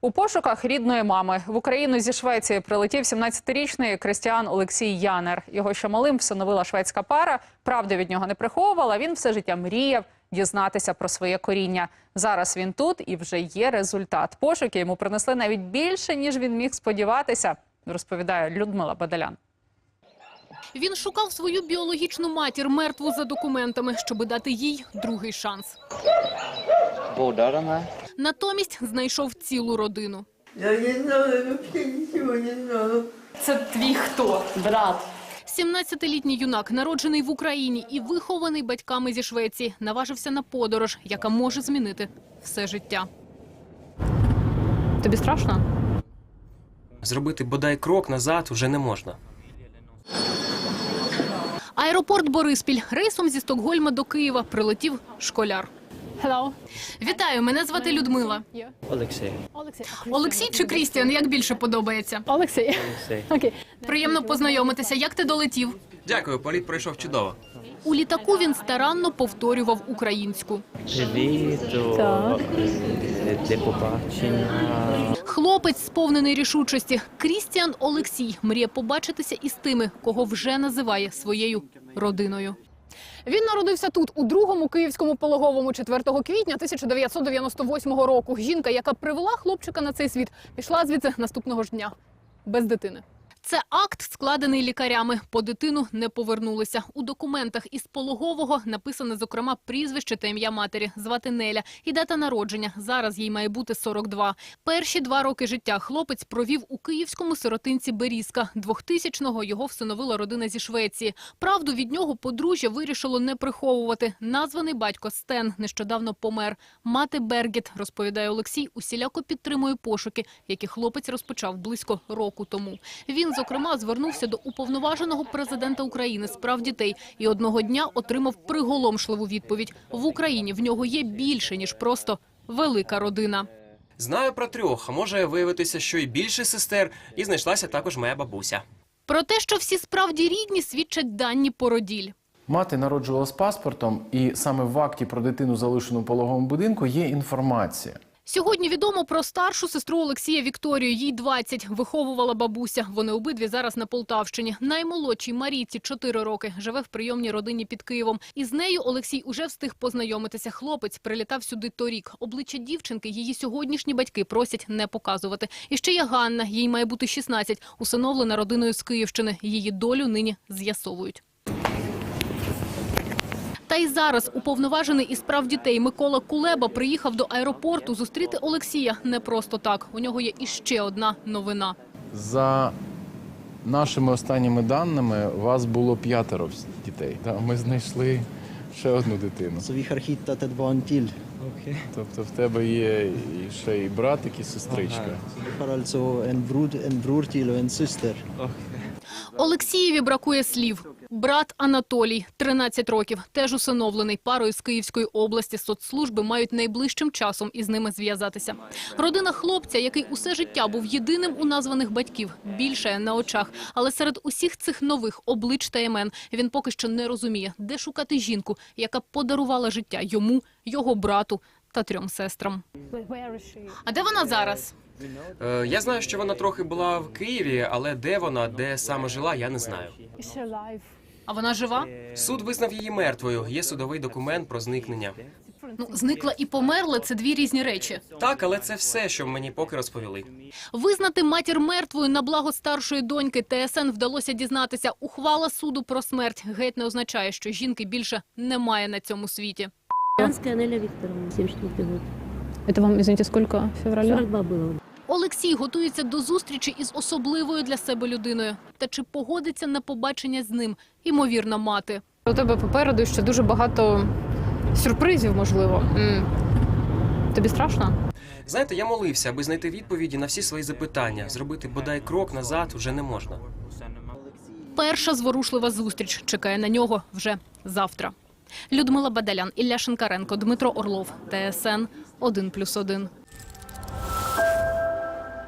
У пошуках рідної мами в Україну зі Швеції прилетів 17-річний Кристіан Олексій Янер. Його ще малим всиновила шведська пара. Правди від нього не приховувала. Він все життя мріяв дізнатися про своє коріння. Зараз він тут і вже є результат. Пошуки йому принесли навіть більше, ніж він міг сподіватися. Розповідає Людмила Бадалян. Він шукав свою біологічну матір, мертву за документами, щоби дати їй другий шанс. Натомість знайшов цілу родину. Я не знала, вообще ничего не знала. Це твій хто? Брат. 17-літній юнак, народжений в Україні і вихований батьками зі Швеції, наважився на подорож, яка може змінити все життя. Тобі страшно? Зробити бодай крок назад вже не можна. Аеропорт Бориспіль рейсом зі Стокгольма до Києва прилетів школяр. Hello. Вітаю, мене звати Людмила. Олексій. Олексій чи Крістіан, як більше подобається? Олексій. Окей. Приємно познайомитися. Як ти долетів? Дякую, політ пройшов чудово. У літаку він старанно повторював українську. Е, до побачення. Хлопець, сповнений рішучості, Крістіан Олексій мріє побачитися із тими, кого вже називає своєю родиною. Він народився тут, у другому київському пологовому 4 квітня 1998 року. Жінка, яка привела хлопчика на цей світ, пішла звідси наступного ж дня. Без дитини. Це акт, складений лікарями. По дитину не повернулися. У документах із пологового написане, зокрема, прізвище та ім'я матері, звати Неля, і дата народження. Зараз їй має бути 42. Перші два роки життя хлопець провів у київському сиротинці Берізка. 2000-го його всиновила родина зі Швеції. Правду від нього подружжя вирішило не приховувати. Названий батько Стен нещодавно помер. Мати Бергіт, розповідає Олексій, усіляко підтримує пошуки, які хлопець розпочав близько року тому. Він, зокрема, звернувся до уповноваженого президента України з прав дітей і одного дня отримав приголомшливу відповідь. В Україні в нього є більше ніж просто велика родина. Знаю про трьох, а може виявитися, що і більше сестер, і знайшлася також моя бабуся. Про те, що всі справді рідні, свідчать дані породіль. Мати народжувала з паспортом, і саме в акті про дитину, залишену в пологовому будинку, є інформація. Сьогодні відомо про старшу сестру Олексія Вікторію. Їй 20. Виховувала бабуся. Вони обидві зараз на Полтавщині. Наймолодшій Марійці 4 роки. Живе в прийомній родині під Києвом. І з нею Олексій уже встиг познайомитися. Хлопець прилітав сюди торік. Обличчя дівчинки її сьогоднішні батьки просять не показувати. І ще є Ганна. Їй має бути 16. Усиновлена родиною з Київщини. Її долю нині з'ясовують. Та й зараз уповноважений із прав дітей Микола Кулеба приїхав до аеропорту зустріти Олексія не просто так. У нього є іще одна новина. За нашими останніми даними, вас було п'ятеро дітей. Та Ми знайшли ще одну дитину. Barn till. Okej. Тобто в тебе є і ще і братик, і сестричка. En syster. Олексієві бракує слів. Брат Анатолій, 13 років, теж усиновлений парою з Київської області. Соцслужби мають найближчим часом із ними зв'язатися. Родина хлопця, який усе життя був єдиним у названих батьків, більше на очах. Але серед усіх цих нових облич та імен він поки що не розуміє, де шукати жінку, яка подарувала життя йому, його брату та трьом сестрам. А де вона зараз? Е, я знаю, що вона трохи була в Києві, але де вона, де саме жила, я не знаю. А вона жива? Суд визнав її мертвою. Є судовий документ про зникнення. Ну, зникла і померла це дві різні речі. Так, але це все, що мені поки розповіли. Визнати матір мертвою на благо старшої доньки ТСН вдалося дізнатися. Ухвала суду про смерть геть не означає, що жінки більше немає на цьому світі. Янская Неля Викторовна, 74 год. Это вам, извините, сколько февраля? 42 было. Олексій готується до зустрічі із особливою для себе людиною. Та чи погодиться на побачення з ним? Імовірна мати. У тебе попереду ще дуже багато сюрпризів, можливо. Тобі страшно? Знаєте, я молився, аби знайти відповіді на всі свої запитання. Зробити бодай крок назад вже не можна. Перша зворушлива зустріч чекає на нього вже завтра. Людмила Бадалян, Ілля Шинкаренко, Дмитро Орлов, ТСН 1+,1.